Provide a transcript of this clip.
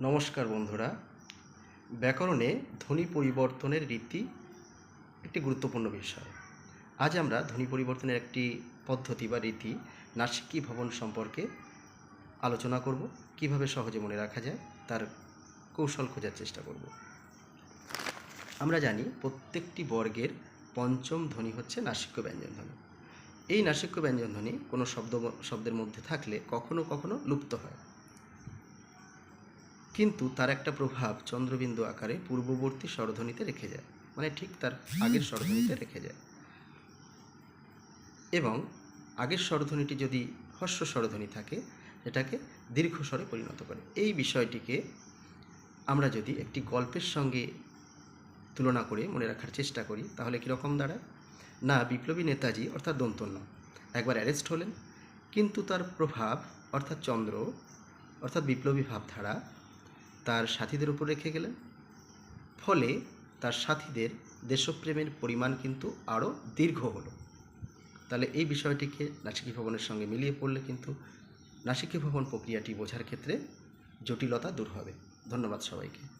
নমস্কার বন্ধুরা। ব্যাকরণে ধ্বনি পরিবর্তনের রীতি একটি গুরুত্বপূর্ণ বিষয়। আজ আমরা ধ্বনি পরিবর্তনের একটি পদ্ধতি বা রীতি নাসিকি ভবন সম্পর্কে আলোচনা করব, কীভাবে সহজে মনে রাখা যায়, তার কৌশল খোঁজার চেষ্টা করব। আমরা জানি প্রত্যেকটি বর্গের পঞ্চম ধ্বনি হচ্ছে নাসিক্য ব্যঞ্জন ধ্বনি। এই নাসিক্য ব্যঞ্জন ধ্বনি কোনো শব্দ, শব্দের মধ্যে থাকলে কখনো কখনো লুপ্ত হয়। কিন্তু তার একটা প্রভাব চন্দ্রবিন্দু আকারে পূর্ববর্তী স্বরধ্বনিতে রেখে যায়। মানে ঠিক তার আগের স্বরধ্বনিতে রেখে যায়। এবং আগের স্বরধ্বনিটি যদি হস্য স্বরধ্বনি থাকে, এটাকে দীর্ঘ স্বরে পরিণত করে। এই বিষয়টিকে আমরা যদি একটি গল্পের সঙ্গে তুলনা করে মনে রাখার চেষ্টা করি, তাহলে কীরকম দাঁড়ায়? না, বিপ্লবী নেতাজি অর্থাৎ দন্তন্য একবার অ্যারেস্ট হলেন, কিন্তু তার প্রভাব অর্থাৎ চন্দ্র, অর্থাৎ বিপ্লবী ভাবধারা তার সাথীদের উপর রেখে গেলেন। ফলে তার সাথীদের দেশপ্রেমের পরিমাণ কিন্তু আরও দীর্ঘ হলো। তাহলে এই বিষয়টিকে নাসিকী ভবনের সঙ্গে মিলিয়ে পড়লে কিন্তু নাসিকী ভবন প্রক্রিয়াটি বোঝার ক্ষেত্রে জটিলতা দূর হবে। ধন্যবাদ সবাইকে।